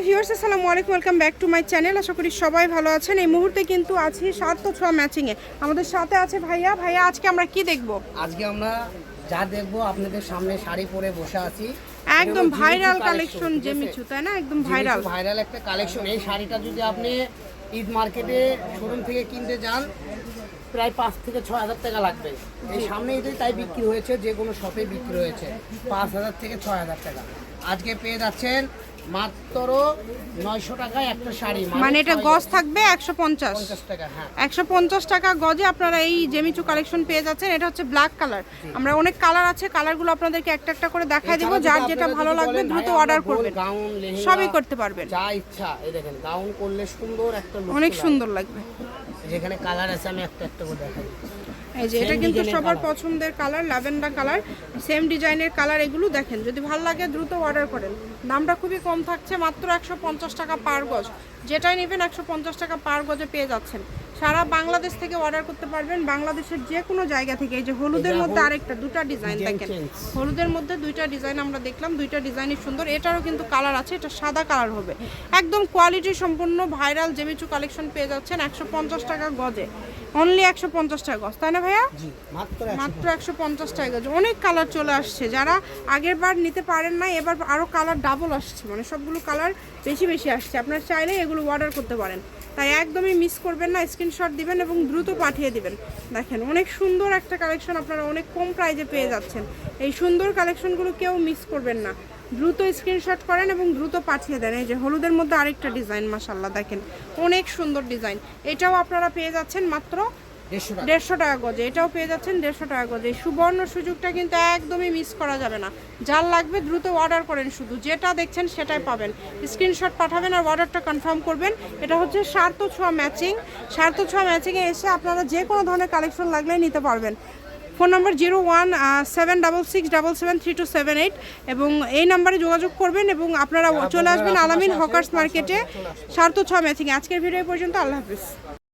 Hello viewers আসসালামু আলাইকুম welcome back to my channel. আশা করি সবাই ভালো আছেন। এই মুহূর্তে কিন্তু আছি সাত তো ছোঁয়া ম্যাচিংয়ে আমাদের সাথে আছে ভাইয়া। ভাইয়া আজকে আমরা কি দেখব? আজকে আমরা যা দেখব আপনাদের সামনে শাড়ি পরে বসে আছি। একদম ভাইরাল কালেকশন জেমিচু তাই না? একদম ভাইরাল ভাইরাল একটা কালেকশন এই শাড়িটা যদি আপনি ঈদ মার্কেটে শোরুম থেকে কিনতে যান প্রায় পাঁচ থেকে ছ হাজার টাকা লাগবে। এই সামনে ঈদে তাই বিক্রি হয়েছে যে কোনো শপে বিক্রি হয়েছে পাঁচ হাজার থেকে ছয় হাজার টাকা। আজকে পেয়ে যাচ্ছেন মাত্র নয়শো টাকায় একটা শাড়ি। মানে এটা গজ থাকবে একশো পঞ্চাশ। টাকা হ্যাঁ। একশো পঞ্চাশ টাকা গজে আপনারা এই জেমিচু কালেকশন পেয়ে যাচ্ছেন। এটা হচ্ছে ব্ল্যাক কালার। আমরা অনেক কালার আছে কালারগুলো আপনাদেরকে একটা একটা করে দেখাই দিব। যার যেটা ভালো লাগবে দ্রুত অর্ডার করবেন। সবই করতে পারবেন। যা ইচ্ছা এই দেখেন গাউন করলে সুন্দর একটা অনেক সুন্দর লাগবে। যেখানে কালার আছে আমি একটা একটা করে দেখাই এই যে এটা কিন্তু সবার পছন্দের কালার ল্যাভেন্ডার কালার সেম ডিজাইনের কালার এগুলো দেখেন যদি ভালো লাগে দ্রুত অর্ডার করেন। দামটা খুবই কম থাকছে মাত্র একশো পঞ্চাশ টাকা পার গজ। যেটাই নেবেন একশো পঞ্চাশ টাকা পার গজে পেয়ে যাচ্ছেন। সারা বাংলাদেশ থেকে অর্ডার করতে পারবেন। বাংলাদেশের যে কোনো জায়গা থেকে। এই যে হলুদের মধ্যে আরেকটা দুটা ডিজাইন দেখেন। হলুদের মধ্যে দুইটা ডিজাইন আমরা দেখলাম। দুইটা ডিজাইনই সুন্দর। এটারও কিন্তু কালার আছে। এটা সাদা কালার হবে। একদম কোয়ালিটি সম্পূর্ণ ভাইরাল জেমিচু কালেকশন পেয়ে যাচ্ছেন একশো পঞ্চাশ টাকা গজে। অনলি একশো পঞ্চাশ টাকা গজ তাই না ভাইয়া? মাত্র একশো পঞ্চাশ। টাকা গজ। অনেক কালার চলে আসছে। যারা আগের বার নিতে পারেন না এবার আরও কালার ডাবল আসছে। মানে সবগুলো কালার বেশি বেশি আসছে। আপনারা চাইলে এগুলো অর্ডার করতে পারেন। তাই একদমই মিস করবেন না। স্ক্রিনশট দিবেন এবং দ্রুত পাঠিয়ে দিবেন। দেখেন, অনেক সুন্দর একটা কালেকশন আপনারা অনেক কম প্রাইজে পেয়ে যাচ্ছেন। এই সুন্দর কালেকশনগুলো কেউ মিস করবেন না। দ্রুত স্ক্রিনশট করেন এবং দ্রুত পাঠিয়ে দেন। এই যে হলুদের মধ্যে আরেকটা ডিজাইন মাসাল্লাহ দেখেন, অনেক সুন্দর ডিজাইন এটাও আপনারা পেয়ে যাচ্ছেন মাত্র দেড়শো টাকা। গজে এটাও পেয়ে যাচ্ছেন দেড়শো টাকা গজে। সুবর্ণ সুযোগটা কিন্তু একদমই মিস করা যাবে না। যার লাগবে দ্রুত অর্ডার করেন শুধু। যেটা দেখছেন সেটাই পাবেন। স্ক্রিনশট পাঠাবেন আর অর্ডারটা কনফার্ম করবেন। এটা হচ্ছে সার্থ ছোঁয়া ম্যাচিং সার্থ ছোঁয়া ম্যাচিংয়ে এসে আপনারা যে কোনো ধরনের কালেকশন লাগলে নিতে পারবেন। Phone number zero one seven double six double seven three two seven eight এবং এই নাম্বারে যোগাযোগ করবেন এবং আপনারা চলে আসবেন আলামিন হকার্স মার্কেটে সার্থ ছোঁয়া ম্যাচিংয়ে আজকের ভিডিও পর্যন্ত আল্লাহ হাফিজ।